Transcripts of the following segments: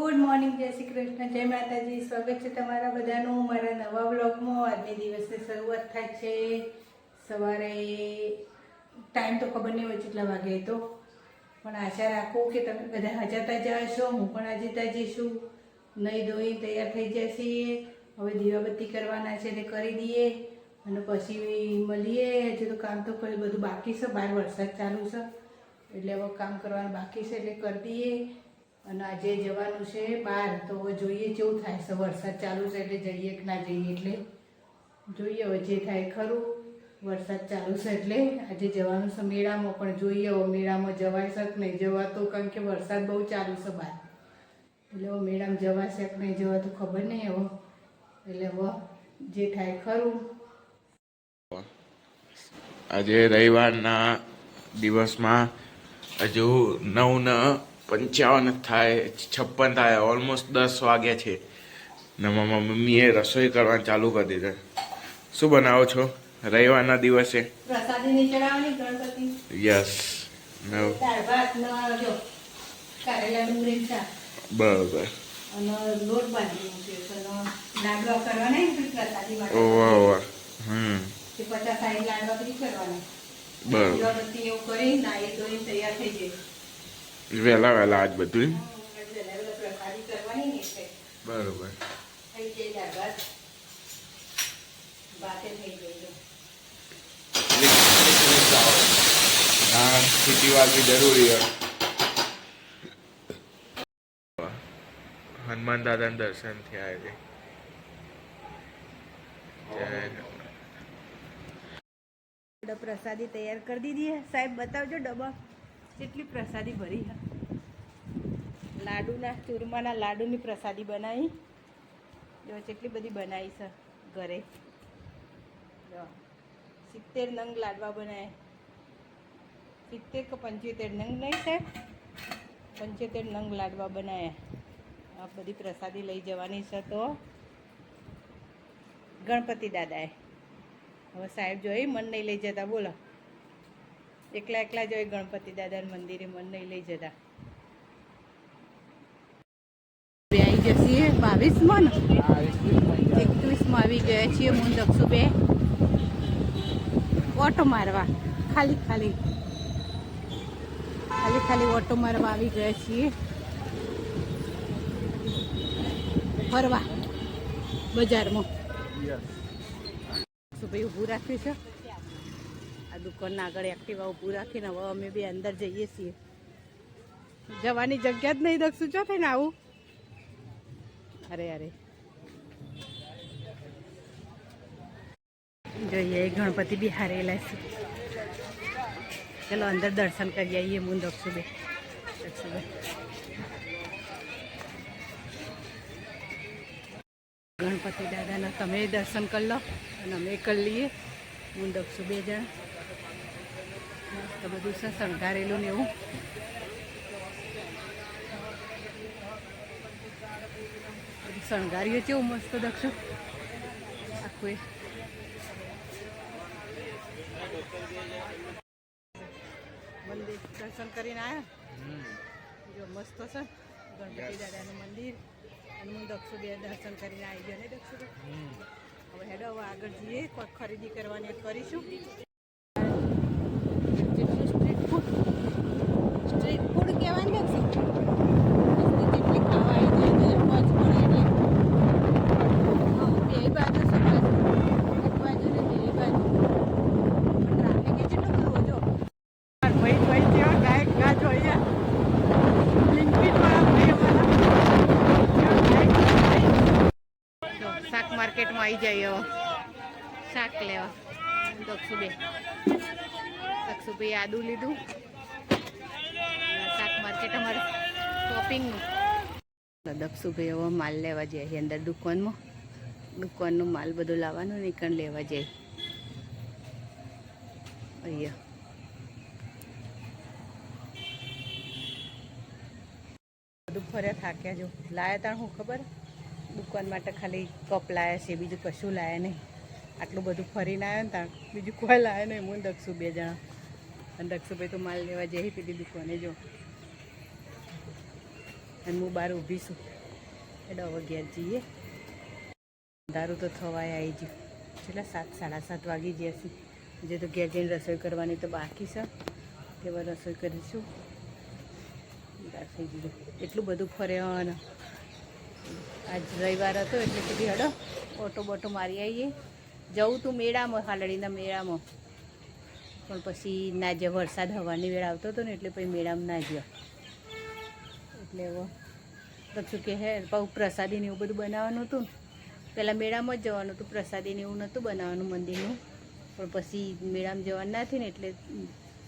Good morning, જય શ્રી કૃષ્ણ, જય માતાજી. સ્વાગત છે તમારા બધાનું મારા નવા બ્લોગમાં આજની દિવસની શરૂઆત થાય છે. સવારે ટાઈમ તો ખબર નહીં હોય કેટલા વાગે તો. પણ આશા રાખું કે તમે બધા હાજર તાજા હશો હું પણ આજે તાજી છું નહીં ધોઈ તૈયાર થઈ જશે. હવે દીવાબત્તી કરવાના છે તે કરી દઈએ. અને પછી મળીએ. હજુ તો કામ તો બધું બાકી છે. બહાર વરસાદ ચાલુ છે. એટલે હવે કામ કરવાનું બાકી છે એટલે કરી દઈએ. અને આજે જવાનું છે બહાર, તો હવે જોઈએ કેવું થાય. છે વરસાદ ચાલુ છે એટલે જઈએ કે ના જઈએ એટલે. જોઈએ હવે જે થાય ખરું. વરસાદ ચાલુ છે એટલે આજે જવાનું છે મેળામાં, પણ જોઈએ હવે મેળામાં જવાય છે કે નહીં. જવાતો કારણ કે વરસાદ બહુ ચાલુ છે બહાર. એટલે મેળામાં જવાશે કે નહીં જવાતું ખબર નહીં હવે. એટલે હવે જે થાય ખરું. આજે રવિવારના દિવસમાં હજુ નવ ને પંચાવન થાય છપ્પન થાય ઓલમોસ્ટ દસ વાગ્યા છે. ને મારા મમ્મીએ રસોઈ કરવાનું ચાલુ કરી દીધું. શું બનાવો છો? રવિવારના દિવસે? યસ. બરોબર. બરોબર. વહેલા વહેલા આજ બધું બરોબર. હા સીટી વાગવી જરૂરી હોય. હનુમાન દાદાના દર્શન થયા છે. પ્રસાદી તૈયાર કરી દીધી સાહેબ બતાવજો ડબ્બા કેટલી પ્રસાદી ભરી લાડુના, ચૂરમાના લાડુની પ્રસાદી બનાવી. જો કેટલી બધી બનાવી છે ઘરે. જો, સિત્તેર નંગ લાડવા બનાવ્યા. સિત્તેર કે પંચોતેર નંગ નહીં સાહેબ પંચોતેર નંગ લાડવા બનાવ્યા. આ બધી પ્રસાદી લઈ જવાની છે તો ગણપતિ દાદાએ. હવે સાહેબ જોઈ મન નહીં લઈ જતા, બોલો. એકલા એકલા જોઈ ગણપતિ દાદાના મંદિરે મન નહીં લઈ જતા. આવી જશે બાવીસમાં ને? એકવીસમાં આવી ગયા છીએ હું દક્ષુ બે ઓટો મારવા. ખાલી ખાલી. ખાલી ખાલી ઓટો મારવા આવી ગયા છીએ. ફરવા. બજારમાં. શું ભાઈ ઊભું રાખ્યું છે. દુકાનના આગળ એક્ટિવા ઊભું રાખીને હવે અમે બે અંદર જઈએ છીએ. જવાની જગ્યા જ નહીં દક્ષું, ચો થઈને આવું? અરે અરે. જોઈએ, ગણપતિ બી હારેલા છે. ચલો, અંદર દર્શન કરી આવીએ હું દક્ષુબે દક્ષુબે ગણપતિ દાદાના તમે દર્શન કરી લો અને અમે કરી લઈએ. હું દક્ષુ બે જણ. મસ્ત બધું છે શણગારેલું ને એવું. બધું શણગાર્યું કેવું મસ્ત દક્ષુ આખું. મંદિર દર્શન કરીને આવ્યા જો મસ્ત છે. ગણપતિ દાદાનું મંદિર. અને હું દક્ષુ બે દર્શન કરીને આવી ગયો ને દક્ષુ હવે હેડો આગળ જઈએ. કોઈ ખરીદી કરવાની કરીશું જેટલું સ્ટ્રીટ ફૂડ સ્ટ્રીટ ફૂડ કહેવાય ને દક્ષુ જેટલી ખાવા આવી જાય એટલે મોજ પડે એટલે હા, બે બાજુ છે બાજુ. એક બાજુ ને બે બાજુ પણ ટ્રાફિક એ કેટલું કરવો જો ભાઈ ભાઈ કેવા ગાયક ગા જોઈએ લિંકિટ વાળા ભાઈ જો શાક માર્કેટમાં આવી જઈએ શાક લેવા. દક્ષુબે. દક્ષુભાઈ આદુ લીધું. શાક માર્કેટ અમારે શોપિંગનું દક્ષુભાઈ હવે માલ લેવા જાય અંદર દુકાનમાં. દુકાનનો માલ બધો લાવવાનો નીકળ લેવા જાય. અહીંયા. બધું ફર્યા થાક્યા જો. લાયા તાણ હું ખબર? દુકાન માટે ખાલી કપ લાયા છે, બીજું કશું લાયા નહીં. આટલું બધું ફરીને આવ્યો ને ત્યાં, બીજું કોઈ લાયા નહીં. હું દખશું બે જણા. અને દક્ષુભાઈ તો માલ લેવા જઈ પેલી દુકાને જો. અને હું બહાર ઊભી છું. એટલે હવે જઈએ. દારૂ તો થવાય આવી ગયું. છેલ્લા સાત, સાડા સાત વાગી ગયા છે. જે તો ઘેર જઈને રસોઈ કરવાની તો બાકી છે. તેવા રસોઈ કરીશું. એટલું બધું ફર્યો આજ રવિવાર હતો એટલે કીધી, હડો, ઓટો બોટો મારી આવીએ જવું તું મેળામાં, હાલડીના મેળામાં. પણ પછી ના જે વરસાદ હવાની વેળ આવતો હતો ને એટલે પછી મેળામાં ના ગયો એટલે એવો પછી કે હે પાછું પ્રસાદીને એવું બધું બનાવવાનું હતું પહેલાં મેળામાં જ જવાનું હતું, પ્રસાદીને એવું નહોતું બનાવવાનું મંદિરનું. પણ પછી મેળામાં જવાનું ના થયું ને એટલે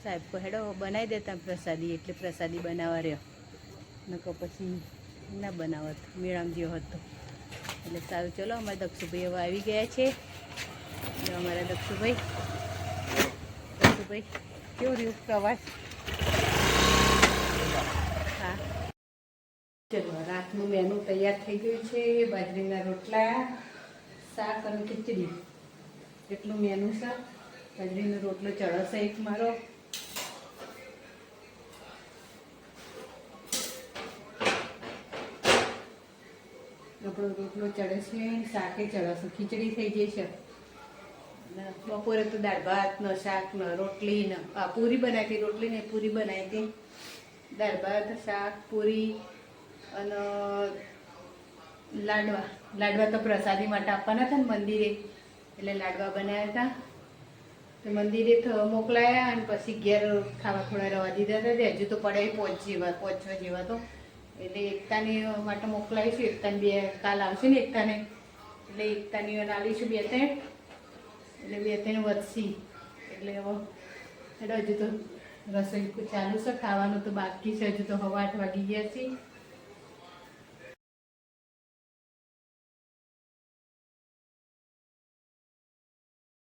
સાહેબ કહે, હેડો, બનાવી દેતા પ્રસાદી. એટલે પ્રસાદી બનાવવા રહ્યો. નકર પછી ના બનાવત, મેળામ જેવો હતો. એટલે સારું, ચલો, અમારા દક્ષુભાઈ હવે આવી ગયા છે. અમારા દક્ષુભાઈ. દક્ષુભાઈ, કેવું રહ્યું પ્રવાસ? હા. ચલો, રાતનું મેનુ તૈયાર થઈ ગયું છે, બાજરીના રોટલા, શાક અને ખીચડી. એટલું મેનુ છે. બાજરીનો રોટલો ચડશે એક મારો. આપણો રોટલો ચડે છે, શાકે ચડશે ખીચડી થઈ જાય છે. બપોરે તો દાળ ભાત, ન શાક, ન રોટલી, ન પૂરી બનાવી રોટલી ને પૂરી બનાવી હતી. દાળ ભાત, શાક, પૂરી અને લાડવા. લાડવા તો પ્રસાદી માટે આપવાના હતા ને મંદિરે, એટલે લાડવા બનાવ્યા હતા. તો મંદિરે મોકલાયા અને પછી ઘેર ખાવા થોડા રવા દીધા હતા, હજુ તો પડે પહોંચ પહોંચવા જેવા તો. એટલે એકતાની માટે મોકલાવીશું એકતાને બે કાલ આવશે ને એકતાને. એટલે એકતાની લાવીશું બે ત્રણ. એટલે બે ત્રણ વધશી એટલે એટલે હજુ તો રસોઈ ચાલુ છે, ખાવાનું તો બાકી છે. હજુ તો હવા આઠ વાગી ગયા છે.